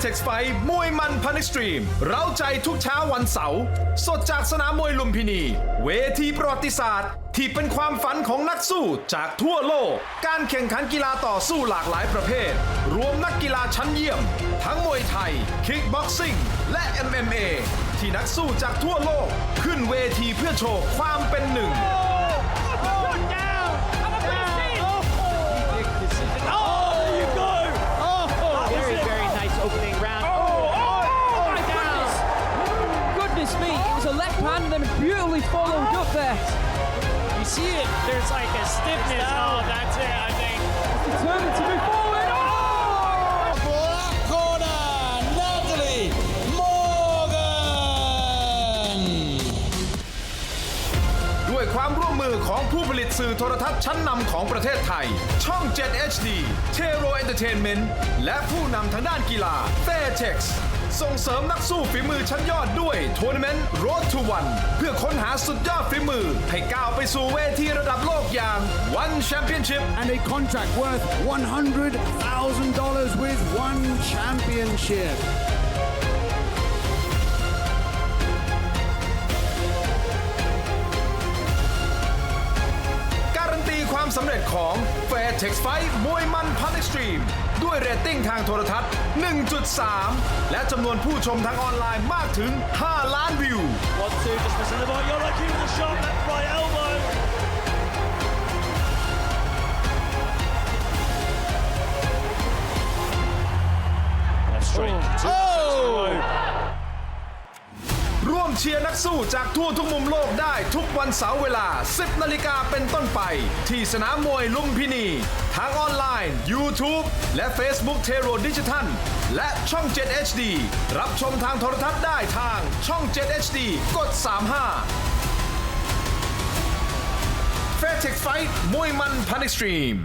เท็กซ์ไฟมวยมันพันสตรีม เราใจทุกเช้าวันเสาร์สดจากสนามมวยลุมพินี เวทีประวัติศาสตร์ ที่เป็นความฝันของนักสู้จากทั่วโลก การแข่งขันกีฬาต่อสู้หลากหลายประเภท รวมนักกีฬาชั้นเยี่ยม ทั้งมวยไทย คิกบ็อกซิ่ง และ MMA ที่นักสู้จากทั่วโลก ขึ้นเวทีเพื่อโชว์ความเป็นหนึ่ง up there. You see it, there's like a stiffness. Oh, that's it, I think. Determined to move forward. Oh! Black corner, Natalie Morgan. ด้วยความร่วมมือของผู้ผลิตสื่อโทรทัศน์ชั้นนำของประเทศไทย ช่อง 7 HD t e r o Entertainment และผู้นำทางด้านกีฬา Fairtex ส่งเสริมนักสู้ฝีมือชั้นยอดด้วยทัวร์นาเมนต์ Road to One เพื่อค้นหาสุดยอดฝีมือ ให้ก้าวไปสู่เวทีระดับโลกอย่าง One Championship and a contract worth $100,000 with one championship. ความสำเร็จของ Fair Tex Fight มวยมันพันเอ็กซ์ตรีม ด้วยเรตติ้งทางโทรทัศน์ 1.3 และจำนวนผู้ชมทางออนไลน์มากถึง 5 ล้านวิว One, two, just เชียร์นักสู้จากทั่วทุกมุมโลกได้ทุกวันเสาร์เวลา 10 นาฬิกาเป็นต้นไป ที่สนามมวยลุมพินี ทางออนไลน์ YouTube และ Facebook t e r o Digital และช่อง 7 HD รับชมทางโทรทัศน์ได้ทางช่อง 7 HD กด 35 Fairtex Fight มวยมันพัน x ตรีม